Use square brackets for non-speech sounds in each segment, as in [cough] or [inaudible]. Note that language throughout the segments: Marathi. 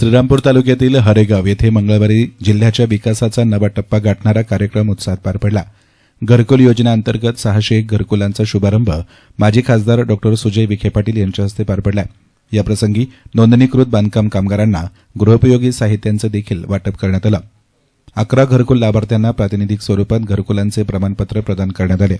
श्रीरामपूर तालुक्यातील हरेगाव येथे मंगळवारी जिल्ह्याच्या विकासाचा नवा टप्पा गाठणारा कार्यक्रम उत्साहात पार पडला. घरकुल योजनेअंतर्गत सहाशे एक घरकुलांचा शुभारंभ माजी खासदार डॉ. सुजय विखे पाटील यांच्या हस्ते पार पडला. याप्रसंगी नोंदणीकृत बांधकाम कामगारांना गृहोपयोगी साहित्यांचं देखील वाटप करण्यात आलं. अकरा घरकुल लाभार्थ्यांना प्रातिनिधिक स्वरूपात घरकुलांचे प्रमाणपत्र प्रदान करण्यात आले.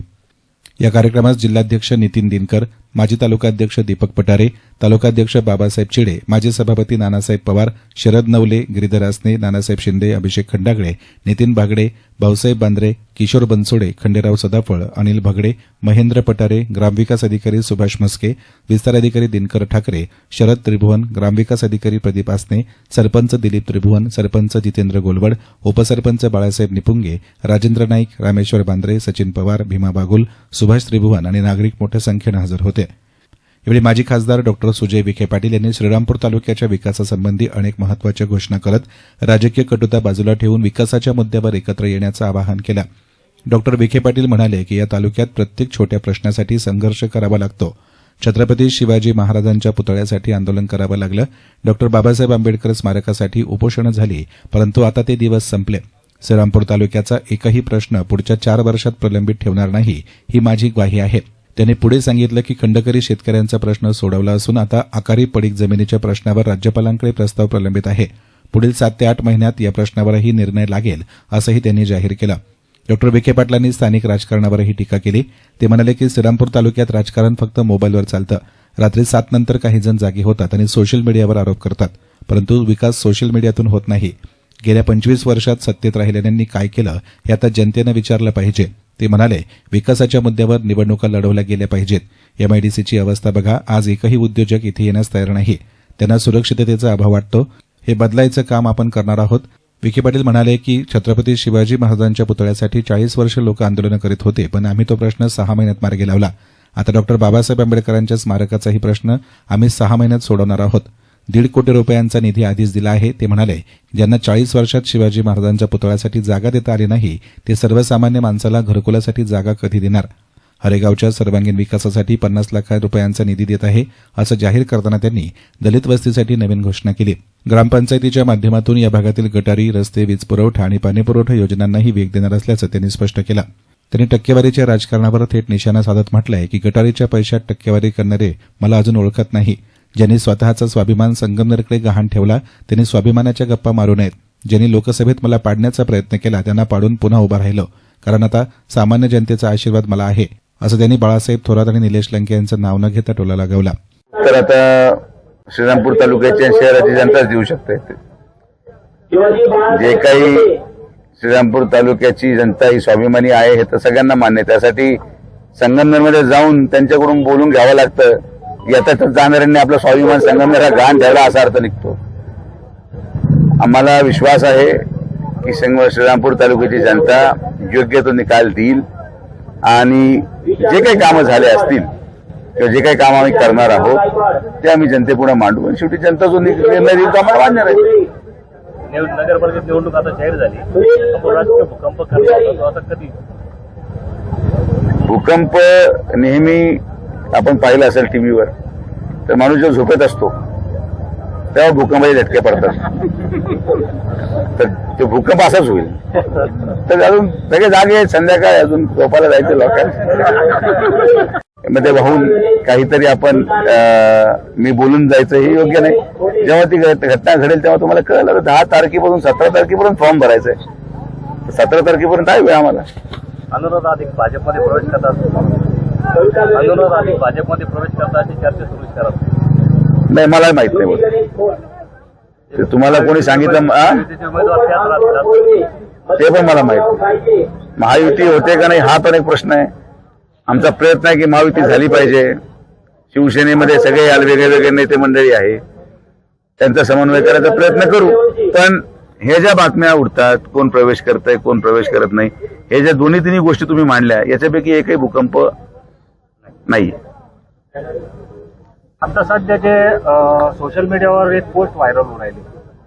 या कार्यक्रमास जिल्हाध्यक्ष नितीन दिनकर माजी तालुकाध्यक्ष दीपक पटारे तालुकाध्यक्ष बाबासाहेब चिडे माजी सभापती नानासाहेब पवार शरद नवले गिरीधर आसने नानासाहेब शिंदे अभिषेक खंडागळे नितीन बागडे भाऊसाहेब बांद्रे किशोर बनसोडे खंडेराव सदाफळ अनिल भगडे महेंद्र पटारे ग्रामविकास अधिकारी सुभाष म्हस्के विस्तार अधिकारी दिनकर ठाकरे शरद त्रिभुवन ग्रामविकास अधिकारी प्रदीप आसने सरपंच दिलीप त्रिभुवन सरपंच जितेंद्र गोलवड उपसरपंच बाळासाहेब निपुंगे राजेंद्र नाईक रामेश्वर बांद्रे सचिन पवार भीमा बागुल सुभाष त्रिभुवन आणि नागरिक मोठ्या संख्येनं हजर होते. यावेळी माजी खासदार डॉक्टर सुजय विखे पाटील यांनी श्रीरामपूर तालुक्याच्या विकासासंबंधी अनेक महत्त्वाच्या घोषणा करत राजकीय कटुता बाजूला ठेवून विकासाच्या मुद्द्यावर एकत्र येण्याचं आवाहन केलं. डॉक्टर विखे पाटील म्हणाले की या तालुक्यात प्रत्येक छोट्या प्रश्नासाठी संघर्ष करावा लागतो. छत्रपती शिवाजी महाराजांच्या पुतळ्यासाठी आंदोलन करावं लागलं. डॉक्टर बाबासाहेब आंबेडकर स्मारकासाठी उपोषणं झाली परंतु आता ते दिवस संपले. श्रीरामपूर तालुक्याचा एकही प्रश्न पुढच्या चार वर्षात प्रलंबित ठेवणार नाही ही माझी ग्वाही आहे. त्यांनी पुढे सांगितलं की खंडकरी शेतकऱ्यांचा प्रश्न सोडवला असून आता आकारी पडीक जमिनीच्या प्रश्नावर राज्यपालांकडे प्रस्ताव प्रलंबित आहे. पुढील सात ते आठ महिन्यात या प्रश्नावरही निर्णय लागेल असंही त्यांनी जाहीर केलं. डॉक्टर विखे पाटलांनी स्थानिक राजकारणावरही टीका केली. ते म्हणाले की श्रीरामपूर तालुक्यात राजकारण फक्त मोबाईलवर चालतं. रात्री सात नंतर काही जण जागी होतात आणि सोशल मीडियावर आरोप करतात. परंतु विकास सोशल मीडियातून होत नाही. गेल्या पंचवीस वर्षात सत्तेत राहिलेल्यांनी काय केलं हे आता जनतेनं विचारलं पाहिजे. ते म्हणाले विकासाच्या मुद्द्यावर निवडणुका लढवल्या गेल्या पाहिजेत. एमआयडीसीची अवस्था बघा आज एकही उद्योजक इथे येण्यास तयार नाही. त्यांना सुरक्षिततेचा अभाव वाटतो. हे बदलायचं काम आपण करणार आहोत. विखे पाटील म्हणाले की छत्रपती शिवाजी महाराजांच्या पुतळ्यासाठी चाळीस वर्ष लोक आंदोलनं करीत होते पण आम्ही तो प्रश्न सहा महिन्यात मार्गी लावला. आता डॉक्टर बाबासाहेब आंबेडकरांच्या स्मारकाचाही प्रश्न आम्ही सहा महिन्यात सोडवणार आहोत. दीड कोटी रुपयांचा निधी आधीच दिला आहे. ते म्हणाले ज्यांना चाळीस वर्षात शिवाजी महाराजांच्या पुतळ्यासाठी जागा देता आली नाही ते सर्वसामान्य माणसाला घरकुलासाठी जागा कधी देणार? हरेगावच्या सर्वांगीण विकासासाठी पन्नास लाख रुपयांचा निधी देत आहे असं जाहीर करताना त्यांनी दलित वस्तीसाठी नवीन घोषणा केली. ग्रामपंचायतीच्या माध्यमातून या भागातील गटारी रस्ते वीज पुरवठा आणि पाणीपुरवठा योजनांनाही वेग देणार असल्याचं त्यांनी स्पष्ट केलं. त्यांनी टक्केवारीच्या राजकारणावर थेट निशाणा साधत म्हटलंय की गटारीच्या पैशात टक्केवारी करणारे मला अजून ओळखत नाही. ज्यांनी स्वतःचा स्वाभिमान संगमनेरकडे गहाण ठेवला त्यांनी स्वाभिमानाच्या गप्पा मारू नयेत. ज्यांनी लोकसभेत मला पाडण्याचा प्रयत्न केला त्यांना पाडून पुन्हा उभा राहिलो. कारण आता सामान्य जनतेचा आशीर्वाद मला आहे असं त्यांनी बाळासाहेब थोरात आणि निलेश लंके यांचं नाव न घेता टोला लगावला. तर आता श्रीरामपूर तालुक्याची आणि शहराची जनताच देऊ शकते. जे काही श्रीरामपूर तालुक्याची जनता ही स्वाभिमानी आहे हे तर सगळ्यांना मान्य त्यासाठी संगमनेरमध्ये जाऊन त्यांच्याकडून बोलून घ्यावं लागतं. येतात जाणाऱ्यांनी आपलं स्वाभिमान संगमनेर हा गहाण ठेवला असा अर्थ निघतो. आम्हाला विश्वास आहे की संग श्रीरामपूर तालुक्याची जनता योग्य तो निकाल देईल आणि जे काही कामं झाले असतील किंवा जे काही काम आम्ही करणार आहोत ते आम्ही जनतेपुढे मांडू. आणि शेवटी जनता जो निर्णय देईल तो आम्हाला मान्य राहील. नगर परिषद निवडणूक आता जाहीर झाली. भूकंप आता कधी? भूकंप नेहमी आपण पाहिलं असेल टीव्हीवर तर माणूस जेव्हा झोपेत असतो तेव्हा भूकंपाचे झटके पडतात. तर तो भूकंप असाच होईल. तर अजून सगळे जागे आहेत संध्याकाळी अजून झोपायला जायचं लोकांना मध्ये वाहून काहीतरी आपण मी बोलून जायचं हे योग्य नाही. जेव्हा ती घटना घडेल तेव्हा तुम्हाला कळलं तर दहा तारखेपासून सतरा तारखेपर्यंत फॉर्म भरायचा आहे सतरा तारखेपर्यंत आहे वेळ आम्हाला. अनुराध अधिक भाजपमध्ये प्रवेश करतात. भाजपमध्ये प्रवेश करतात अशी चर्चा सुरू करत नाही. मला माहीत नाही बोल. ते तुम्हाला कोणी सांगितलं ते पण मला माहीत नाही. महायुती होते का नाही हा पण एक प्रश्न आहे. आमचा प्रयत्न आहे की महायुती झाली पाहिजे. शिवसेनेमध्ये सगळे याल वेगळे वेगळे नेते मंडळी आहे. त्यांचा समन्वय करायचा प्रयत्न करू. पण हे ज्या बातम्या उठतात कोण प्रवेश करतंय कोण प्रवेश करत नाही हे ज्या दोन्ही तिन्ही गोष्टी तुम्ही मांडल्या याच्यापैकी एकही भूकंप नाही. आता सध्या जे सोशल मीडियावर एक पोस्ट व्हायरल होऊन राहिली.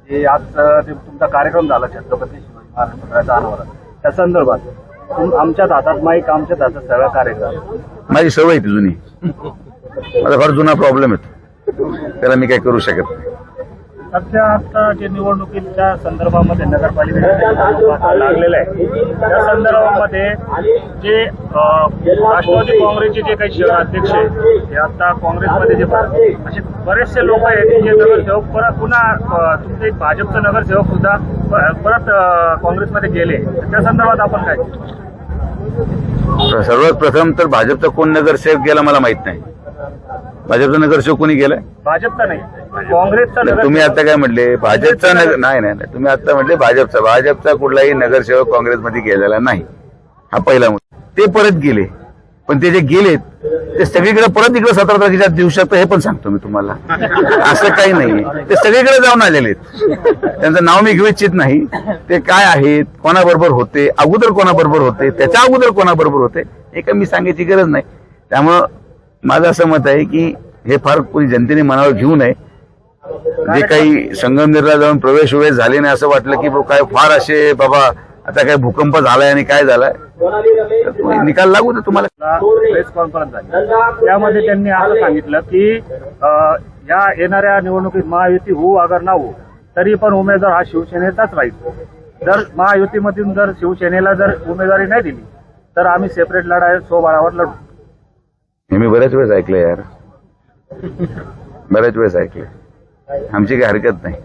जे आज तुमचा कार्यक्रम झाला छत्रपती शिवाजी महाराज पुतळ्याचा अनावरण त्या संदर्भात तुम- आमच्याच हातात माईक आमच्याच हातात सगळा कार्यक्रम. माझी सवय ती जुनी. [laughs] माझा फार जुना प्रॉब्लेम आहे त्याला मी काही करू शकत नाही. सध्या आता जे निवडणुकीच्या संदर्भामध्ये नगरपालिकेच्या लागलेलं आहे त्या संदर्भामध्ये जे राष्ट्रवादी काँग्रेसचे जे काही शहर अध्यक्ष आहेत ते आता काँग्रेसमध्ये जे असे बरेचसे लोक आहेत जे नगरसेवक परत पुन्हा तुमचे भाजपचे नगरसेवक सुद्धा परत काँग्रेसमध्ये गेले. त्या संदर्भात आपण काय? सर्वात प्रथम तर भाजपचा कोण नगरसेवक गेला मला माहीत नाही. भाजपचा नगरसेवक कोणी गेलाय भाजपचा नाही. काँग्रेसचा नगर तुम्ही आता काय म्हटले? भाजपचा नगर नाही नाही नाही. तुम्ही आता म्हटले भाजपचा. भाजपचा कुठलाही नगरसेवक काँग्रेसमध्ये गेलेला नाही. हा पहिला मुद्दा. ते परत गेले. पण ते जे गेलेत ते सगळीकडे परत इकडे सतरा तारखेच्या दिवसात हे पण सांगतो मी तुम्हाला. असं काही नाही ते सगळीकडे जाऊन आलेले आहेत. त्यांचं नाव मी घेऊ इच्छित नाही. ते काय आहेत कोणाबरोबर होते अगोदर कोणाबरोबर होते त्याच्या अगोदर कोणाबरोबर होते हे काही मी सांगायची गरज नाही. त्यामुळं माझं असं मत आहे की हे फार कोणी जनतेने मनावर घेऊ नये. जे काही संगमनेरला जाऊन प्रवेश वेळेस झाले नाही असं वाटलं की काय फार असे बाबा आता काय भूकंप झालाय आणि काय झालाय. तर निकाल लागू दे तुम्हाला. प्रेस कॉन्फरन्स झाली. त्यामध्ये त्यांनी असं सांगितलं की या येणाऱ्या निवडणुकीत महायुती होऊ अगर ना होऊ तरी पण उमेदवार हा शिवसेनेचाच राहील. जर महायुतीमधून जर शिवसेनेला जर उमेदवारी नाही दिली तर आम्ही सेपरेट लढाई स्वबळावर लढू. हे मी बऱ्याच वेळेस ऐकलं यार. बऱ्याच वेळेस ऐकलं आमची काही हरकत नाही.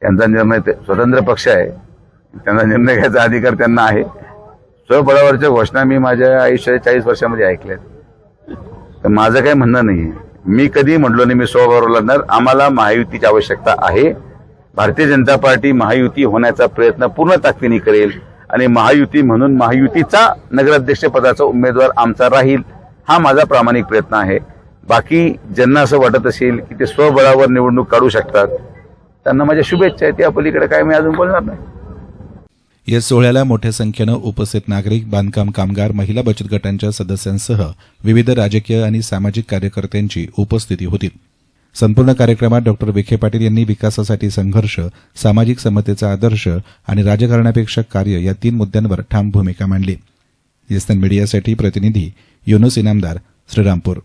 त्यांचा निर्णय ते- स्वतंत्र पक्ष आहे. त्यांना निर्णय घ्यायचा अधिकार त्यांना आहे. स्वबळावरच्या घोषणा मी माझ्या आयुष्याच्या चाळीस वर्षामध्ये ऐकल्यात. तर माझं काही म्हणणं नाही मी कधी म्हटलो नाही मी स्वबळावर लढणार. आम्हाला महायुतीची आवश्यकता आहे. भारतीय जनता पार्टी महायुती होण्याचा प्रयत्न पूर्ण ताकदीने करेल. आणि महायुती म्हणून महायुतीचा नगराध्यक्ष पदाचा उमेदवार आमचा राहील. हा माझा प्रामाणिक प्रयत्न आहे. बाकी ज्यांना असं वाटत असेल की ते स्वबळावर निवडणूक काढू शकतात त्यांना माझ्या शुभेच्छा आहेत. त्या पलीकडे काय मी अजून बोलणार नाही. या सोहळ्याला मोठ्या संख्येनं उपस्थित नागरिक बांधकाम कामगार महिला बचत गटांच्या सदस्यांसह विविध राजकीय आणि सामाजिक कार्यकर्त्यांची उपस्थिती होती. संपूर्ण कार्यक्रमात डॉक्टर विखे पाटील यांनी विकासासाठी संघर्ष सामाजिक समतेचा आदर्श आणि राजकारणापेक्षा कार्य या तीन मुद्द्यांवर ठाम भूमिका मांडली. येस्टर्न मीडियासाठी प्रतिनिधी युनुस इनामदार श्रीरामपूर